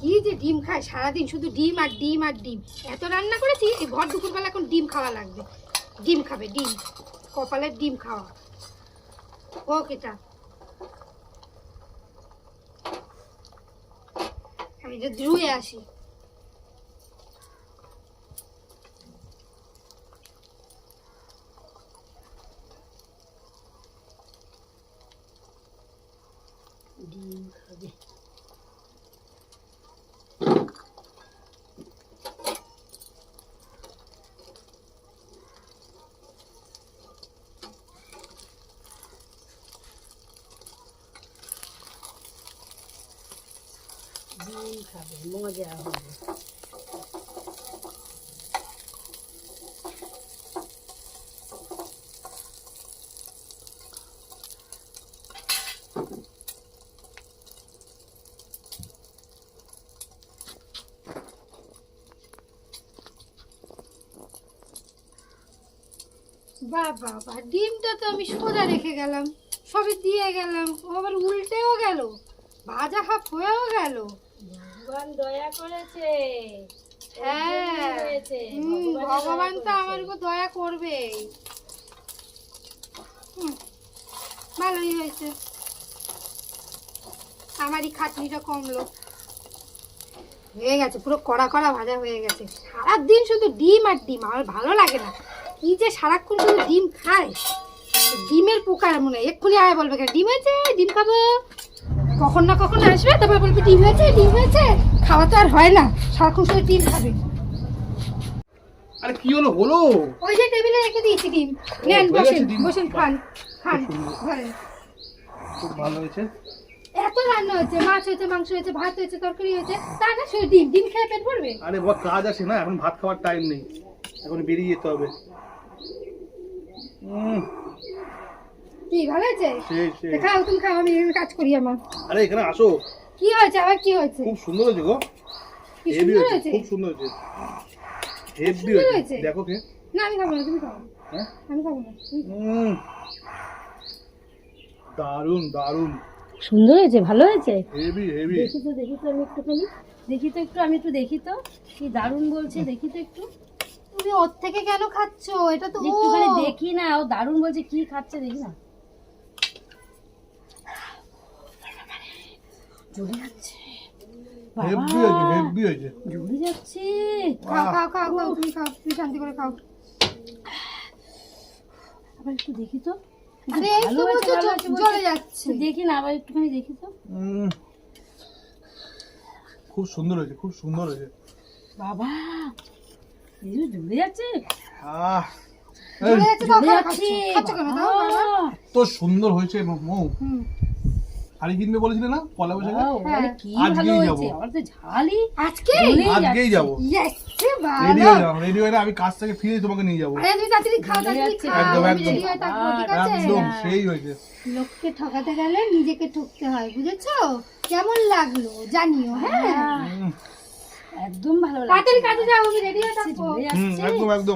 কি যে ডিম খায়, সারাদিন শুধু ডিম আর ডিম আর ডিম। এত রান্না করেছি ভর দুপুরবেলা এখন ডিম খাওয়া লাগবে। ডিম খাবে, ডিম। কপালের ডিম খাওয়া। হোক এটা। আমি যে ধুয়ে আসি। ডিম খাবে। ডিম খাবে মজা হবে বাবা, বা, ডিমটা তো আমি সোজা রেখে গেলাম। সবই দিয়ে গেলাম আবার উল্টেও গেল। ভাজা হাফ হয়েও গেল। ভগবান দয়া করেছে। হ্যাঁ। ভগবান তো আমার উপর দয়া করবে ভালোই হয়েছে। আমারই খাটনিটা কমলো। হয়ে গেছে পুরো কড়া কড়া ভাজা হয়ে গেছে। সারাদিন শুধু ডিম আর ডিম আমার ভালো লাগে না। কি যে সারাক্ষণ শুধু ডিম খায়। ডিমের পোকার মনে হয়। এক্ষুনি আয় বলবে কেন? ডিম হয়েছে ডিম খাব। কখন না কখন আসবে? তারপর বলবে ডিম হয়েছে ডিম হয়েছে। খাওয়া তো আর হয় না সারাক্ষণ শুধু ডিম খাবে। আরে কি হলো? হলো? ওই যে টেবিলে রেখে দিয়েছি ডিম। নেন বসেন? বসেন খান খান খুব ভালো হয়েছে। এত রান্না হয়েছে মাছ হয়েছে মাংস হয়েছে ভাত হয়েছে তরকারি হয়েছে তা না শুধু ডিম ডিম খেয়ে পেট ভরবে? আরে বহুত কাজ আছে না? এখন ভাত খাওয়ার টাইম নেই। এখন বেরিয়ে যেতে হবে। উম, কি ভালো হয়েছে? খাও তুমি খাও আমি কাজ করি আমার। আরে এখানে আসো। কি হয়েছে? আবার কি হয়েছে? খুব সুন্দর হয়েছে গো। হেভি হয়েছে খুব সুন্দর হয়েছে। হেভি হয়েছে? দেখো কে। না আমি খাব না তুমি খাও। হ্যাঁ? আমি খাব না। দারুণ দারুণ সুন্দর হয়েছে ভালো হয়েছে? হেভি হেভি দেখি তো দেখি তো আমি একটুখানি। দেখি তো একটু আমি একটু দেখি তো। কি দারুণ বলছে দেখি তো একটু। তুমি ওর থেকে কেন খাচ্ছ? এটা তো একটুখানি দেখি না ও দারুণ বলছে কি খাচ্ছে দেখি না। জ্বলে যাচ্ছে। হেভি হয়েছে হেভি হয়েছে। জ্বলে যাচ্ছে। খাও খাও খাও খাও তুমি খাও তুমি শান্তি করে খাও। আবার একটু দেখি তো। আরে এই তো হয়েছে, বলছো ভালো হয়েছে বলছে। জ্বলে যাচ্ছে। দেখি না আবার একটুখানি দেখি তো। খুব সুন্দর হয়েছে খুব সুন্দর হয়েছে। বাবা এই জ্বলে যাচ্ছে। আহ। তো সুন্দর হয়েছে মৌ। হুম। শাড়ি কিনবে বলেছিলে না? পয়লা বৈশাখে? কি আজকেই যাব। আজকে? আজকেই যাব। রেডি হয়ে যাও রেডি হয়ে আমি কাজ থেকে ফিরে তোমাকে নিয়ে যাব। আরে তুমি তাড়াতাড়ি খাও জ্বলে তাড়াতাড়ি যাচ্ছে। খাও একদম, একদম। রেডি হয়ে থাকব ঠিক আছে? একদম সেই হয়েছে। লোককে ঠকাতে গেলে নিজেকে ঠকতে হয় বুঝেছ? কেমন লাগল জানিও হ্যাঁ? একদম ভালো লাগছে। তাড়াতাড়ি কাজে যাও রেডি হয়ে একদম একদম।